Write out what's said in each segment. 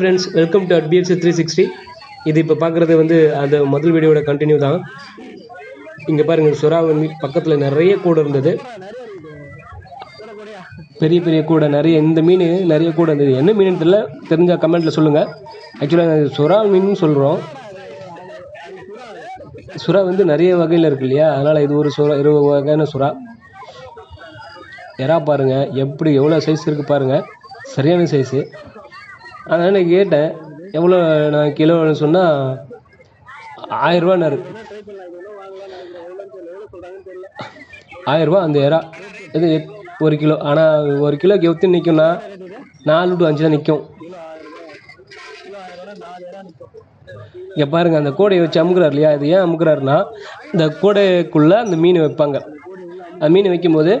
Friends welcome to at PFC three sixty இது இப்போ பார்க்குறது வந்து அந்த முதல் வீடியோட கண்டினியூ தான். இங்கே பாருங்கள் சுறா வந்து பக்கத்தில் நிறைய கூடை இருந்தது. பெரிய பெரிய கூடை நிறைய இந்த மீன் நிறைய கூடை இருந்தது. என்ன மீன் தெரியல தெரிஞ்சால் கமெண்ட்டில் சொல்லுங்கள் ஆக்சுவலாக சுறா மீன் சொல்கிறோம் சுறா வந்து நிறைய வகையில் இருக்கு இல்லையா? அதனால் இது ஒரு சுறா இருபது வகையான சுறா. எறா பாருங்கள் எப்படி எவ்வளோ சைஸ் இருக்குது பாருங்கள் சரியான சைஸு அதனால் நான் கேட்டேன் எவ்வளோ நான் கிலோன்னு சொன்னால் ஆயிரரூவான்னாரு ஆயிரரூபா அந்த இறா. இது எத்- ஒரு கிலோ. ஆனால் ஒரு கிலோக்கு எவ்வளோ நிற்கும்னா நாலு டு அஞ்சு தான் நிற்கும் இங்கே பாருங்க அந்த கூடையை வச்சு அமுக்குறாரு இல்லையா? இது ஏன் அமுக்குறாருன்னா இந்த கூடைக்குள்ளே அந்த மீன் வைப்பாங்க. அந்த மீன் வைக்கும்போது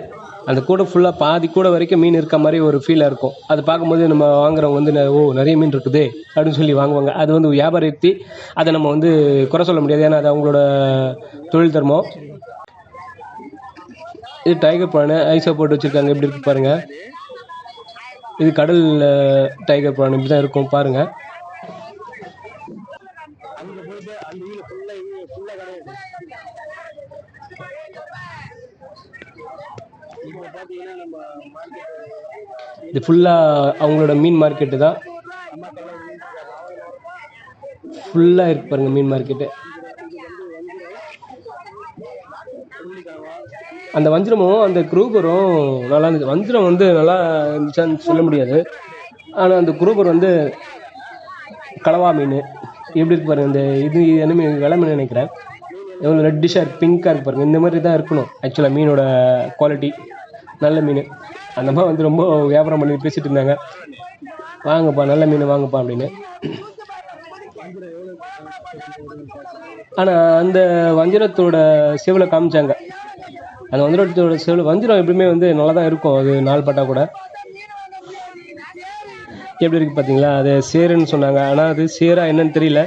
அந்த கூடை ஃபுல்லாக பாதி கூடை வரைக்கும் மீன் இருக்க மாதிரி ஒரு ஃபீலாக இருக்கும். அது பார்க்கும்போது நம்ம வாங்குறவங்க வந்து ந- ஓ நிறைய மீன் இருக்குதே அப்படின்னு சொல்லி வாங்குவாங்க. அது வந்து வியாபார யுக்தி. அதை நம்ம வந்து குறை சொல்ல முடியாது. ஏன்னா அது அவங்களோட தொழில் தர்மம். இது டைகர் ப்ரானு ஐஸாக போட்டு வச்சுருக்காங்க. எப்படி இருக்கு பாருங்கள் இது கடல் டைகர் ப்ரான் இப்படி தான் இருக்கும். பாருங்கள் இது ஃபுல்லாக அவங்களோட மீன் மார்க்கெட்டு தான். ஃபுல்லாக இருக்கு பாருங்கள் மீன் மார்க்கெட்டு அந்த வஞ்சிரமும் அந்த குரூபரும் நல்லா இருந்துச்சு. வஞ்சிரம் வந்து நல்லா இருந்துச்சான்னு சொல்ல முடியாது. ஆனால் அந்த குரூபர் வந்து கலவா மீன். எப்படி இருக்கு பாருங்க இந்த இது என்ன மீன் வெலை மீன் நினைக்கிறேன். எவ்வளோ ரெட்டிஷாக இருக்குது பிங்காக இருக்கு பாருங்கள் இந்த மாதிரி தான் இருக்கணும் ஆக்சுவலாக மீனோட குவாலிட்டி நல்ல மீன். அந்த மாதிரி வந்து ரொம்ப வியாபாரம் பண்ணி பேசிட்டு இருந்தாங்க. வாங்கப்பா நல்ல மீன் வாங்கப்பா அப்படின்னு. ஆனால் அந்த வஞ்சிரத்தோட செவில் காமிச்சாங்க. அந்த வஞ்சிரத்தோட செவில் வஞ்சிரம் எப்பவுமே வந்து நல்லா தான் இருக்கும். அது நாள் பட்டா கூட. எப்படி இருக்கு பார்த்தீங்களா அது சேருன்னு சொன்னாங்க. ஆனால் அது சேரா என்னன்னு தெரியல.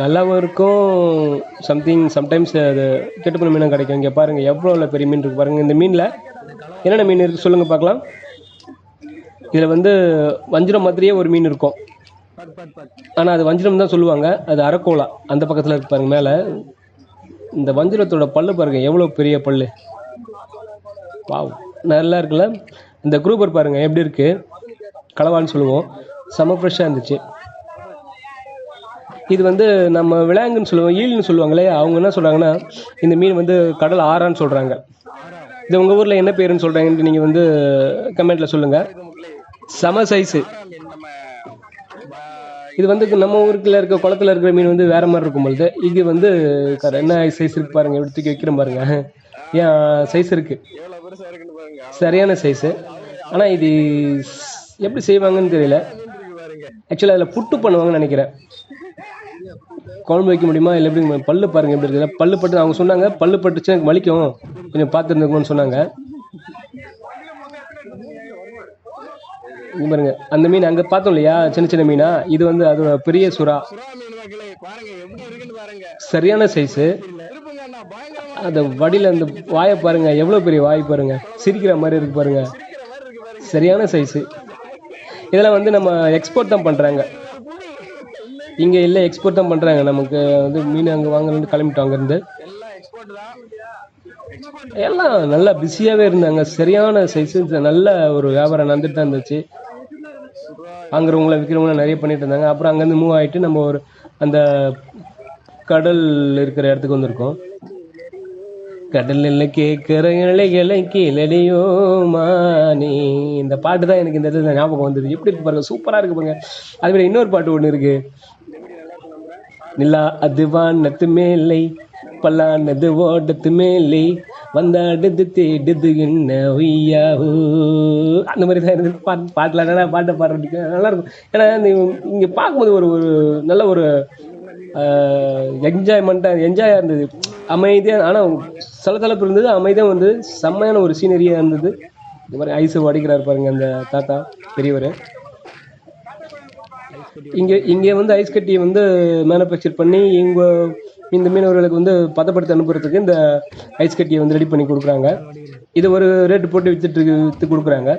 நல்லாவும் இருக்கும். சம்திங் சம்டைம்ஸ் அது கெட்டு மீனும் கிடைக்கும். இங்கே பாருங்கள் எவ்வளோ பெரிய மீன் இருக்குது பாருங்கள் இந்த மீனில் என்னென்ன மீன் இருக்குது சொல்லுங்கள் பார்க்கலாம். இதில் வந்து வஞ்சிரம் மாதிரியே ஒரு மீன் இருக்கும். ஆனால் அது வஞ்சிரம் தான் சொல்லுவாங்க. அது அரக்கோலா. அந்த பக்கத்தில் இருக்கு பாருங்க மேலே. இந்த வஞ்சிரத்தோட பல்லு பாருங்கள் எவ்வளோ பெரிய பல்லு. வாவ் நல்லா இருக்குல்ல? இந்த குரூப்பர் பாருங்கள் எப்படி இருக்குது களவான்னு சொல்லுவோம். செம ஃப்ரெஷ்ஷாக இருந்துச்சு. இது வந்து நம்ம விலாங்குன்னு சொல்லுவோம் ஈல்னு சொல்லுவாங்களே அவங்க என்ன சொல்கிறாங்கன்னா இந்த மீன் வந்து கடல் ஆறான்னு சொல்கிறாங்க இது உங்கள் ஊரில் என்ன பேருன்னு சொல்கிறாங்கன்ட்டு நீங்கள் வந்து கமெண்ட்டில் சொல்லுங்கள் சம சைஸு இது வந்து நம்ம ஊருக்குள்ள இருக்க குளத்துல இருக்கிற மீன் வந்து வேற மாதிரி இருக்கும் பொழுது இது வந்து என்ன சைஸ் இருக்கு பாருங்க எப்படி தூக்கி வைக்கிறேன் பாருங்க. ஏன் சைஸ் இருக்கு. சரியான சைஸு ஆனா இது எப்படி செய்வாங்கன்னு தெரியல. ஆக்சுவலாக அதில் புட்டு பண்ணுவாங்கன்னு நினைக்கிறேன். குழம்பு வைக்க முடியுமா? இல்லை எப்படி பல்லு பாருங்க எப்படி இருக்குது பல்லு பட்டு அவங்க சொன்னாங்க பல்லு பட்டுச்சு எனக்கு வலிக்கும். கொஞ்சம் பார்த்துருந்துக்கணும்னு சொன்னாங்க. இங்க பாருங்க அந்த மீன் அங்கே பார்த்தோம் இல்லையா? சின்ன சின்ன மீனா? இது வந்து அதோட பெரிய சுறா. சரியான சைஸு அந்த வடியில் அந்த வாயை பாருங்க எவ்வளோ பெரிய வாய் பாருங்க. சிரிக்கிற மாதிரி இருக்கு பாருங்க. சரியான சைஸு இதெல்லாம் வந்து நம்ம எக்ஸ்போர்ட் தான் பண்ணுறாங்க இங்கே இல்லை எக்ஸ்போர்ட் தான் பண்ணுறாங்க நமக்கு வந்து மீன் அங்கே வாங்கணும்னு கிளம்பிட்டோம் அங்கேருந்து. எல்லாம் நல்லா பிஸியாகவே இருந்தாங்க. சரியான சைஸ் நல்ல ஒரு வியாபாரம் நடந்துட்டு தான் இருந்துச்சு. வாங்குறவங்கள விற்கிறவங்கள நிறைய பண்ணிட்டு இருந்தாங்க. அப்புறம் அங்கேருந்து மூவ் ஆகிட்டு நம்ம ஒரு அந்த கடல் இருக்கிற இடத்துக்கு வந்திருக்கோம். கடலில் கேட்குற இலைகளை கீழடியோ மானே இந்த பாட்டு தான் எனக்கு இந்த இடத்துல ஞாபகம் வந்தது. எப்படி இருக்கு பாருங்க. சூப்பராக இருக்கு பாருங்க. அதை இன்னொரு பாட்டு ஒன்று இருக்குது நிலா அது வானத்து மேலை பல்லானது ஓட்டத்து மேலே வந்தாடுது தேடுது என்ன ஒய்யாவோ அந்த மாதிரி தான் இருந்து பாட்டு பாட்டில் நல்லா பாட்டை பாடுறதுக்கு? நல்லாயிருக்கும். ஏன்னா இங்கே பார்க்கும்போது ஒரு ஒரு நல்ல ஒரு என்ஜாய்மெண்ட்டாக என்ஜாயாக இருந்தது. அமைதியாக ஆனால் சலசலப்பு இருந்தது. அமைதியாக வந்து செம்மையான ஒரு சீனரியாக இருந்தது. இந்த மாதிரி ஐஸ் அடிக்கிறார் பாருங்க அந்த தாத்தா பெரியவர். இங்கே இங்கே வந்து ஐஸ் கட்டியை வந்து மேனுஃபேக்சர் பண்ணி இவங்க இந்த மீனவர்களுக்கு வந்து பதப்படுத்தி அனுப்புறதுக்கு இந்த ஐஸ் கட்டியை வந்து ரெடி பண்ணி கொடுக்குறாங்க. இது ஒரு ரேட்டு போட்டு வித்துட்டு வித்து கொடுக்குறாங்க.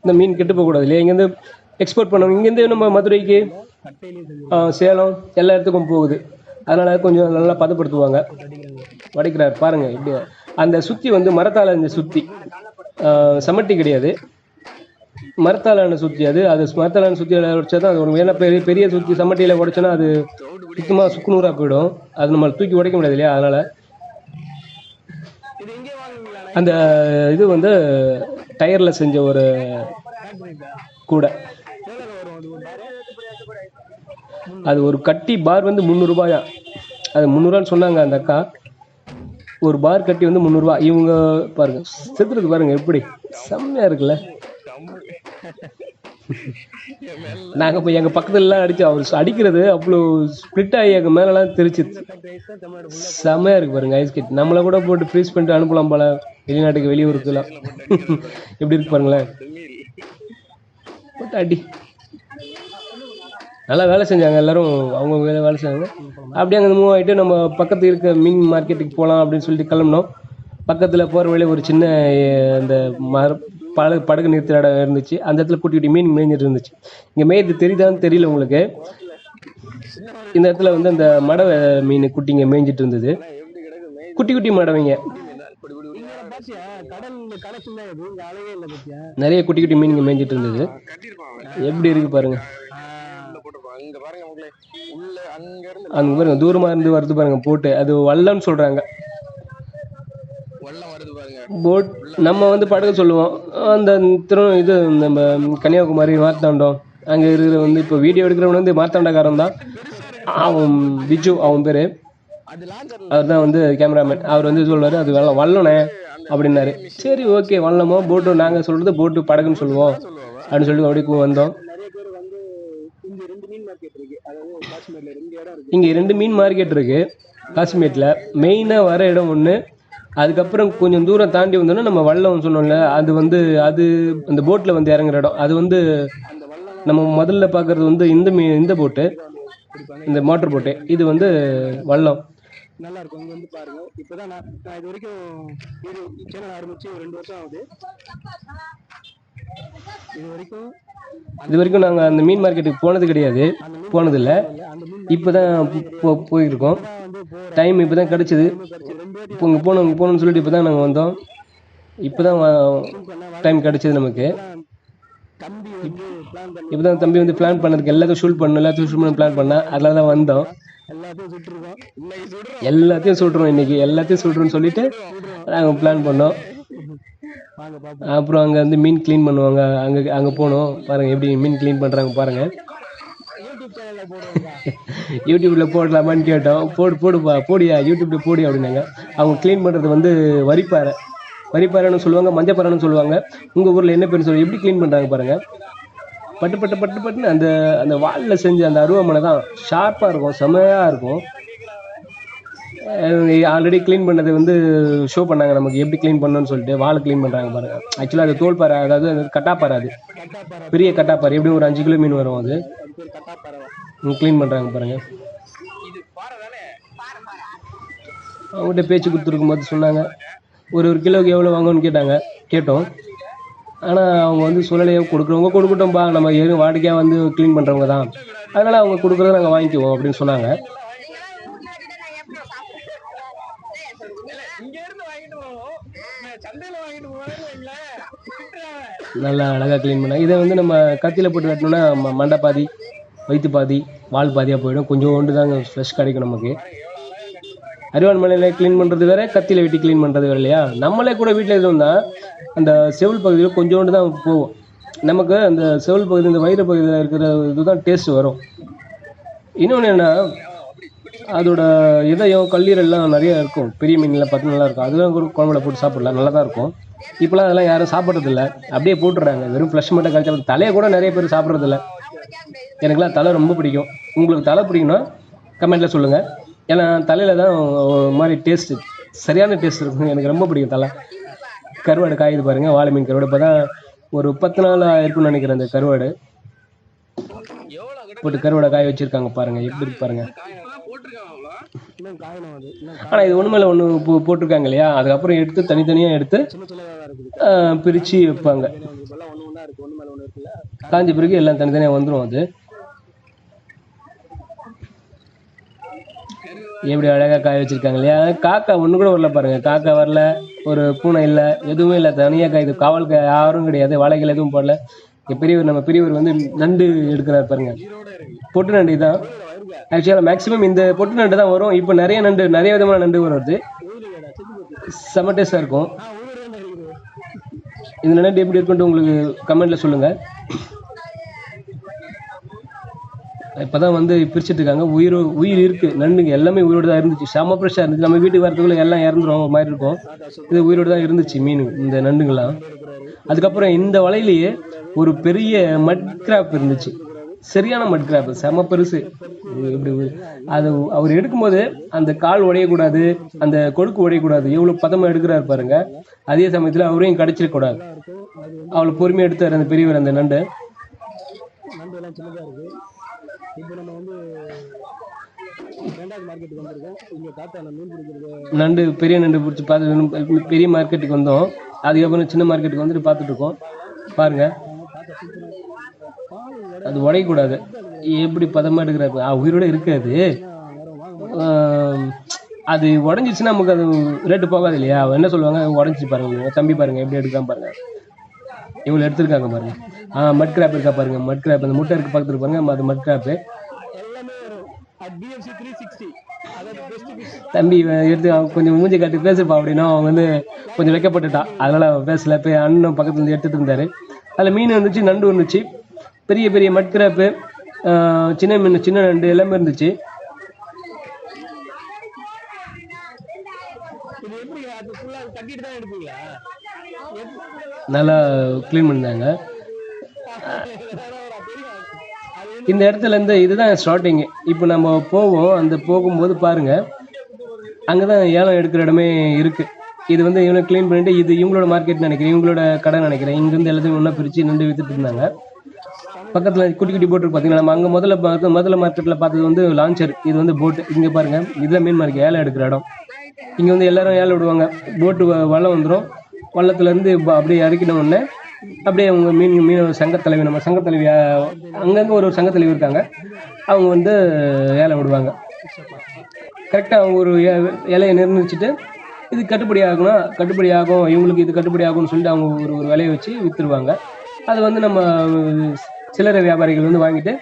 இந்த மீன் கெட்டு போகக்கூடாது இல்லையா? இங்கேருந்து எக்ஸ்போர்ட் பண்ணணும். இங்கேருந்து நம்ம மதுரைக்கு சேலம் எல்லா இடத்துக்கும் போகுது. அதனால கொஞ்சம் நல்லா பதப்படுத்துவாங்க. வடிக்கிறார். பாருங்க இப்படி அந்த சுத்தி வந்து மரத்தால இந்த சுத்தி. ஆ, சமட்டி கிடையாது. மரத்தாலான சுத்தி அது. அது மரத்தாலான சுத்தி உடைச்சா தான் அது ஒரு ஏன்னா பெரிய பெரிய சுத்தி சமட்டியில உடைச்சோன்னா அது சுத்தமாக சுக்குநூறா போயிடும். அது நம்ம தூக்கி உடைக்க முடியாது இல்லையா? அதனால அந்த இது வந்து டயர்ல செஞ்ச ஒரு கூடை. அது ஒரு கட்டி பார் வந்து முந்நூறுபாயா அது முந்நூறுவான்னு சொன்னாங்க அந்த அக்கா. ஒரு பார் கட்டி வந்து முந்நூறுபா இவங்க பாருங்க செத்துறது பாருங்க எப்படி. செம்மையா இருக்குல்ல? நாங்க போய் எங்க பக்கத்துல அடிச்சு அவர் அடிக்கிறது அவ்வளோ ஸ்பிளிட் ஆகி எங்க மேலெல்லாம் தெரிச்சு செம்மையா இருக்கு பாருங்க ஐஸ் கட்டி நம்மள கூட போட்டு ஃப்ரீஸ் பண்ணிட்டு அனுப்பலாம் போல வெளிநாட்டுக்கு வெளியூருக்குலாம். எப்படி இருக்கு பாருங்களேன். போட்டு அடி. நல்லா வேலை செஞ்சாங்க எல்லாரும் அவங்க வேலை வேலை செஞ்சாங்க. அப்படியே அங்கே மூவ் ஆகிட்டு நம்ம பக்கத்து இருக்க மீன் மார்க்கெட்டுக்கு போகலாம் அப்படின்னு சொல்லிட்டு கிளம்பினோம். பக்கத்தில் போகிற வழியில ஒரு சின்ன அஹ், இந்த மர படகு படகு நிறுத்த இடம் இருந்துச்சு. அந்த இடத்துல குட்டி குட்டி மீன் மேய்ஞ்சிட்டு இருந்துச்சு. இங்கே மேய்து தெரியுதான்னு தெரியல உங்களுக்கு? இந்த இடத்துல வந்து அந்த மடவை மீன் குட்டிங்க மேய்ஞ்சிட்டு இருந்தது. குட்டி குட்டி மடவைங்க நிறைய குட்டி குட்டி மீனுங்க மேய்ஞ்சிட்டு இருந்தது. எப்படி இருக்கு பாருங்க. அங்க பாருங்க தூரமா இருந்து வருது பாருங்க போட்டு. அது வல்லம்னு சொல்றாங்க. போட் நம்ம வந்து படகு சொல்லுவோம். அந்த திரு இது நம்ம கன்னியாகுமரி மார்த்தாண்டம். அங்கே இருக்கிற வந்து இப்போ வீடியோ எடுக்கிறவன் வந்து மார்த்தாண்டக்காரன் தான். அவன் பிஜு அவன் பேர். அது லாஞ்சர்ல அவர் தான் வந்து கேமராமேன் அவர் வந்து சொல்லுவார் அது வெள்ளம் வல்லனே அப்படின்னாரு. சரி ஓகே வல்லமோ போட்டு நாங்கள் சொல்கிறது போட்டு படகுன்னு சொல்லுவோம். அப்படின்னு சொல்லிட்டு அப்படியே வந்தோம். இங்க ரெண்டு மீன் மார்க்கெட் இருக்கு. அதாவது காஷ்மீர்ல ரெண்டு இடம் இருக்கு. இங்கே ரெண்டு மீன் மார்க்கெட் இருக்கு காஷ்மீரில். மெயினாக வர இடம் ஒன்று அதுக்கப்புறம் கொஞ்சம் தூரம் தாண்டி வந்தோன்னா நம்ம வல்லம் சொன்னோம்ல அது வந்து அது அந்த போட்டில் வந்து இறங்குற இடம். அது வந்து நம்ம முதல்ல பார்க்குறது வந்து இந்த மீ இந்த போட்டு இந்த மோட்டர் போட்டு இது வந்து வல்லம் நல்லா இருக்கும். இங்க வந்து பாருங்க. இப்போதான் நான் இது வரைக்கும் சேனல் ஆரம்பிச்சு ரெண்டு வருஷம் ஆகுது. இது வரைக்கும் இது வரைக்கும் நாங்கள் அந்த மீன் மார்க்கெட்டுக்கு போனது கிடையாது. போனதில்லை. இப்போ தான் போ போயிருக்கோம். டைம் இப்போ தான் கிடச்சிது. இப்போ இங்கே போகணும் போகணும்னு சொல்லிட்டு இப்போ தான் நாங்கள் வந்தோம். இப்போ தான் டைம் கிடச்சிது நமக்கு. இப்போ தான் தம்பி வந்து பிளான் பண்ணதுக்கு எல்லாத்தையும் ஷூட் பண்ணணும் எல்லாத்தையும் ஷூட் பண்ண பிளான் பண்ணால் அதில் தான் வந்தோம். எல்லாத்தையும் சுட்டுருக்கோம் இன்னைக்கு எல்லாத்தையும் சுடுறோம் இன்னைக்கு. எல்லாத்தையும் சொல்லிட்டு நாங்கள் பிளான் பண்ணோம். அப்புறம் அங்கே வந்து மீன் க்ளீன் பண்ணுவாங்க. அங்கே அங்கே போனோம். பாருங்கள் எப்படி மீன் க்ளீன் பண்ணுறாங்க பாருங்கள் யூடியூப்பில் போடலாமான்னு கேட்டோம். போடு போடுப்பா போடியா யூடியூப்பில் போடி அப்படின்னாங்க. அவங்க க்ளீன் பண்ணுறது வந்து வரிப்பாறை. வரிப்பாறைன்னு சொல்லுவாங்க மஞ்சப்பாறைன்னு சொல்லுவாங்க. உங்கள் ஊரில் என்ன பேர் சொல்லி எப்படி க்ளீன் பண்ணுறாங்க பாருங்கள் பட்டு பட்டு பட்டு பட்டுன்னு அந்த அந்த வாலில் செஞ்ச அந்த அருவாமனை தான் ஷார்ப்பாக இருக்கும் செமையாக இருக்கும். ஆல்ரெடி க்ளீன் பண்ணது வந்து ஷோ பண்ணாங்க நமக்கு. எப்படி க்ளீன் பண்ணணும்னு சொல்லிட்டு வாழை க்ளீன் பண்ணுறாங்க பாருங்க. ஆக்சுவலாக அது தோல் பாறை அதாவது அது கட்டாப்பாறை அது. பெரிய கட்டாப்பாறை. எப்படியும் ஒரு அஞ்சு கிலோ மீன் வரும் அது. க்ளீன் பண்ணுறாங்க பாருங்க. அவங்ககிட்ட பேச்சு கொடுத்துருக்கும் போது சொன்னாங்க. ஒரு ஒரு கிலோவுக்கு எவ்வளோ வாங்கணும்னு கேட்டாங்க. கேட்டோம். ஆனால் அவங்க வந்து சூழ்நிலையை கொடுக்குறவங்க கொடுக்கட்டும்பா நம்ம எதுவும் வாடிக்கையாக வந்து க்ளீன் பண்ணுறவங்க தான். அதனால் அவங்க கொடுக்குறத நாங்கள் வாங்கிக்குவோம் அப்படின்னு சொன்னாங்க இங்க இருந்து வாங்கிட்டு போவோம் சந்தையில வாங்கிட்டு போவாங்க நல்லா அழகாக க்ளீன் பண்ணாங்க. இதை வந்து நம்ம கத்தியில் போட்டு வெட்டினோம்னா ம- மண்டை பாதி வயிற்று பாதி வால் பாதியாக போயிடும். கொஞ்சோண்டு தாங்க ஃப்ரெஷ் கிடைக்கும் நமக்கு. அரிவாள் மலையில் க்ளீன் பண்ணுறது வேறு கத்தியில் வெட்டி க்ளீன் பண்ணுறது வேறு இல்லையா? நம்மளே கூட வீட்டில் எதுவும் தான் அந்த செவில் பகுதியில் கொஞ்சோண்டு தான் போகும். நமக்கு அந்த செவில் பகுதி இந்த வயிறு பகுதியில் இருக்கிற இதுதான் டேஸ்ட் வரும். இன்னொன்று என்ன அதோட இதயம் கல்லீரல்லாம் நிறையா இருக்கும். பெரிய மீன்லாம் பார்த்து நல்லா இருக்கும். அதுதான் கூட குழம்புல போட்டு சாப்பிடலாம். நல்லா தான் இருக்கும். இப்போலாம் அதெல்லாம் யாரும் சாப்பிட்றதில்ல. அப்படியே போட்டுடுறாங்க. வெறும் ஃப்ளஷ் மட்டும் கழிச்சா தலையை கூட நிறைய பேர் சாப்பிட்றதில்ல. எனக்குலாம் தலை ரொம்ப பிடிக்கும். உங்களுக்கு தலை பிடிக்கும்னா கமெண்ட்டில் சொல்லுங்கள் ஏன்னா தலையில் தான் ஒரு மாதிரி டேஸ்ட்டு சரியான டேஸ்ட் இருக்கும். எனக்கு ரொம்ப பிடிக்கும் தலை. கருவாடு காயுது பாருங்கள் வாழை மீன் கருவாடு. இப்போ தான் ஒரு பத்து நாள் இருக்கும்னு நினைக்கிறேன் அந்த கருவாடு. போட்டு கருவாடை காய வச்சுருக்காங்க பாருங்கள் எப்படி இருக்கு ஆனா இது ஒண்ணு மேல ஒண்ணு போ- போட்டிருக்காங்க இல்லையா? அதுக்கப்புறம் எடுத்து தனித்தனியா எடுத்து பிரிச்சு வைப்பாங்க. ஒன்று ஒன்றா ஒன்று ஒன்று காஞ்ச பிறகு எல்லாம் தனித்தனியா வந்துரும் அது. எப்படி அழகா காய வச்சிருக்காங்க இல்லையா? காக்கா ஒண்ணு கூட வரல பாருங்க. காக்கா வரல ஒரு பூனை இல்ல எதுவுமே இல்ல. தனியா காயுது காவல் யாரும் கிடையாது வாழைகள் எதுவும் போடல. பெரியவர் நம்ம பெரியவர் வந்து நண்டு எடுக்கிறார் பாருங்க. பொட்டு நண்டு தான் ஆக்சுவலாக மேக்ஸிமம் இந்த பொட்டு நண்டு தான் வரும். இப்போ நிறைய நண்டு நிறைய விதமான நண்டு வருது. செம டேஸ்டாக இருக்கும். இந்த நண்டு எப்படி இருக்குன்ட்டு உங்களுக்கு கமெண்ட்ல சொல்லுங்க. இப்போதான் வந்து பிரிச்சுட்டு இருக்காங்க. உயிர் உயிர் இருக்கு. நண்டுங்க எல்லாமே உயிரோடு தான் இருந்துச்சு. செம ஃப்ரெஷ்ஷாக இருந்துச்சு. நம்ம வீட்டுக்கு வரதுக்குள்ள எல்லாம் இறந்துரும் ஒரு மாதிரி இருக்கும். இது உயிரோடு தான் இருந்துச்சு மீன் இந்த நண்டுங்கெல்லாம் அதுக்கப்புறம் இந்த வலையிலேயே ஒரு பெரிய மட் கிராப் இருந்துச்சு. சரியான மட் கிராப் செம பெருசு. அது அவர் எடுக்கும்போது அந்த கால் உடையக்கூடாது அந்த கொடுக்கு உடையக்கூடாது. எவ்வளவு பதமா எடுக்கிறாரு பாருங்க. அதே சமயத்துல அவரையும் கடிச்சிடக்கூடாது இருக்கும் பொறுமையாக அவ்வளவு பொறுமையா அந்த பெரியவர் அந்த நண்டு. நண்டு பெரிய நண்டு பிடிச்சி பார்த்து பெரிய மார்க்கெட்டுக்கு வந்தோம். அதுக்கப்புறம் சின்ன மார்க்கெட்டுக்கு வந்துட்டு பார்த்துட்டு இருக்கோம். பாருங்க. அது உடையக்கூடாது. எப்படி பதமா எடுக்கிற ஆ, உயிரோட இருக்காது அது உடஞ்சிச்சுன்னா நமக்கு அது ரேட்டு போகாது இல்லையா? அவன் என்ன சொல்லுவாங்க? உடஞ்சி பாருங்க தம்பி பாருங்க எப்படி எடுக்காம பாருங்க. இவ்வளோ எடுத்திருக்காங்க பாருங்க. ஆ மட் கிராப் இருக்கா பாருங்க மட் கிராப் அந்த முட்டை இருக்கு பக்கத்துல பாருங்க அது மட் கிராப்பு தம்பி எடுத்து கொஞ்சம் மூஞ்சி காட்டி பேசுப்பா அப்படின்னா அவன் வந்து கொஞ்சம் வைக்கப்பட்டுட்டான். அதனால அவன் பேசல போய் அண்ணன் பக்கத்துல இருந்து எடுத்துட்டு இருந்தாரு. அதுல மீன் இருந்துச்சு நண்டு இருந்துச்சு. பெரிய பெரிய மட் கிராப்பு சின்ன மீன் சின்ன நண்டு எல்லாமே இருந்துச்சு. தான் நல்லா க்ளீன் பண்ணாங்க இந்த இடத்துல இருந்து இதுதான் ஸ்டார்டிங் இப்போ நம்ம போவோம். அந்த போகும்போது பாருங்க. அங்கதான் ஏலம் எடுக்கிற இடமே இருக்கு. இது வந்து இவனை க்ளீன் பண்ணிட்டு இது இவங்களோட மார்க்கெட் நினைக்கிறேன் இவங்களோட கடை நினைக்கிறேன். இங்கிருந்து எல்லாத்தையும் ஒன்றா பிரித்து நின்று வித்துட்டு இருந்தாங்க. பக்கத்தில் குட்டி குட்டி போட்டு பார்த்தீங்கன்னா நம்ம அங்கே முதல்ல பார்த்து முதல்ல மார்க்கெட்டில் பார்த்தது வந்து லான்ச்சர் இது வந்து போட்டு இங்கே பாருங்கள் இதில் மீன் மார்க்கெட் ஏழை எடுக்கிற இடம். இங்கே வந்து எல்லாரும் ஏழை விடுவாங்க. போட்டு வல்லம் வந்துடும் வள்ளத்துலேருந்து அப்படியே இறக்கின உடனே அப்படியே அவங்க மீன் மீன் சங்கத்தலைவி நம்ம சங்கத்தலைவி அஹ், அங்கங்கே ஒரு ஒரு சங்கத்தலைவி இருக்காங்க. அவங்க வந்து ஏலம் விடுவாங்க. கரெக்டாக அவங்க ஒரு ஏ- இலையை நிர்ணயிச்சுட்டு இது கட்டுப்படி ஆகும்னா கட்டுப்படி ஆகும் இவங்களுக்கு இது கட்டுப்படி ஆகும்னு சொல்லிட்டு அவங்க ஒரு ஒரு விலையை வச்சு விற்றுருவாங்க அது வந்து நம்ம சில்லறை வியாபாரிகள் வந்து வாங்கிட்டு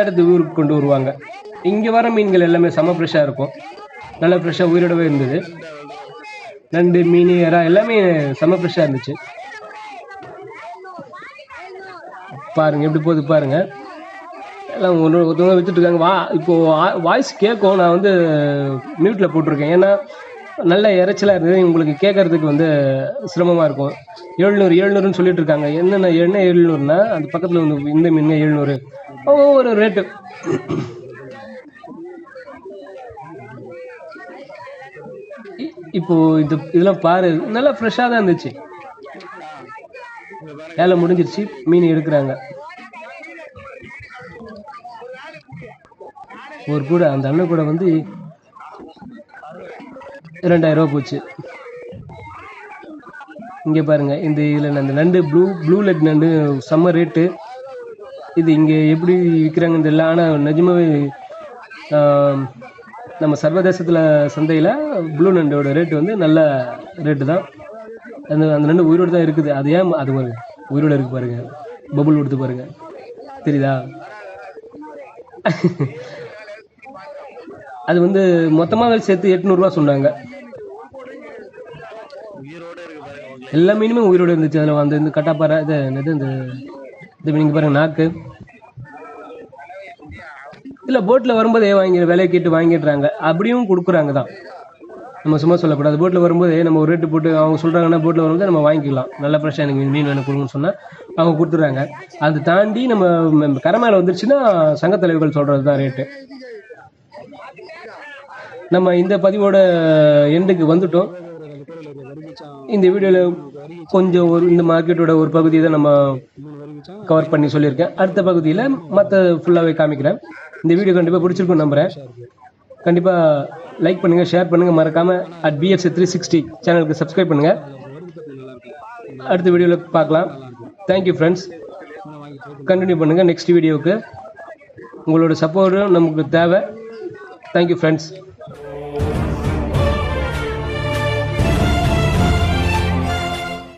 அடுத்து ஊருக்கு கொண்டு வருவாங்க. இங்கே வர மீன்கள் எல்லாமே செம ஃப்ரெஷ்ஷாக இருக்கும். நல்லா ஃப்ரெஷ்ஷாக உயிரோடவே இருந்தது. நண்டு மீன் இறா எல்லாமே செம ஃப்ரெஷ்ஷாக இருந்துச்சு. பாருங்க எப்படி போகுது பாருங்க. எல்லாம் ஒன்று ஒருத்தவங்க விற்றுட்ருக்காங்க இருக்காங்க. வா இப்போ வாய்ஸ் கேட்கும். நான் வந்து மியூட்டில் போட்டிருக்கேன். ஏன்னா நல்ல இறைச்சலாக இருந்தது. உங்களுக்கு கேட்கறதுக்கு வந்து சிரமமாக இருக்கும். எழுநூறு எழுநூறுன்னு சொல்லிட்டு இருக்காங்க என்னென்ன என்ன எழுநூறுனா அந்த பக்கத்தில் வந்து இந்த மீன் எழுநூறு. ஒவ்வொரு ரேட்டு இப்போ இது இதெல்லாம் பாரு. நல்லா ஃப்ரெஷ்ஷாக தான் இருந்துச்சு. வேலை முடிஞ்சிருச்சு. மீன் எடுக்கிறாங்க. ஒரு கூட அந்த அண்ணன் கூட வந்து ரெண்டாயிரம் ரூபா போச்சு. இங்கே பாருங்கள் இந்த இதில் அந்த நண்டு ப்ளூ ப்ளூ லெட் நண்டு செம்ம ரேட்டு இது இங்கே எப்படி விற்கிறாங்கன்னு தெரியல ஆனால் நிஜமாவே நம்ம சர்வதேசத்தில் சந்தையில் ப்ளூ நண்டோட ரேட்டு வந்து நல்ல ரேட்டு தான். அந்த அந்த நண்டு உயிரோடு தான் இருக்குது. அது ஏன் அது பாருங்க உயிரோட இருக்கு பாருங்க. பபுள் கொடுத்து பாருங்க. தெரியுதா? அது வந்து மொத்தமாக சேர்த்து எட்நூறுரூவா சொன்னாங்க. எல்லா மீனுமே உயிரோடு இருந்துச்சு. அதில் வந்து இந்த கட்டாப்பாறை இது என்னது இந்த இது நீங்கள் பாருங்க நாக்கு. இல்லை போட்டில் வரும்போதே வாங்கி விலை கேட்டு வாங்கிடுறாங்க. அப்படியும் கொடுக்குறாங்க தான். நம்ம சும்மா சொல்லக்கூடாது. போட்டில் வரும்போது நம்ம ஒரு ரேட்டு போட்டு அவங்க சொல்கிறாங்கன்னா போட்டில் வரும்போது நம்ம வாங்கிக்கலாம். நல்ல ஃப்ரெஷ்ஷாக எனக்கு மீன் வேணும் கொடுங்கன்னு சொன்னால் அவங்க கொடுத்துட்றாங்க. அது தாண்டி நம்ம ம், கரை மேலே வந்துருச்சுன்னா சங்கத் தலைவர்கள் சொல்கிறது தான் ரேட்டு நம்ம இந்த பதிவோட எண்டுக்கு வந்துட்டோம். இந்த வீடியோவில் கொஞ்சம் ஒரு இந்த மார்க்கெட்டோட ஒரு பகுதியை தான் நம்ம கவர் பண்ணி சொல்லியிருக்கேன். அடுத்த பகுதியில் மற்ற ஃபுல்லாகவே காமிக்கிறேன். இந்த வீடியோ கண்டிப்பாக பிடிச்சிருக்கும் நம்புகிறேன் கண்டிப்பாக லைக் பண்ணுங்கள் ஷேர் பண்ணுங்கள் மறக்காமல் அட் பிஎஃப்சி த்ரீ சிக்ஸ்டி சேனலுக்கு சப்ஸ்கிரைப் பண்ணுங்கள் அடுத்த வீடியோவில் பார்க்கலாம். தேங்க்யூ ஃப்ரெண்ட்ஸ் கண்டினியூ பண்ணுங்கள் நெக்ஸ்ட் வீடியோவுக்கு. உங்களோட சப்போர்ட்டும் நமக்கு தேவை. Thank you friends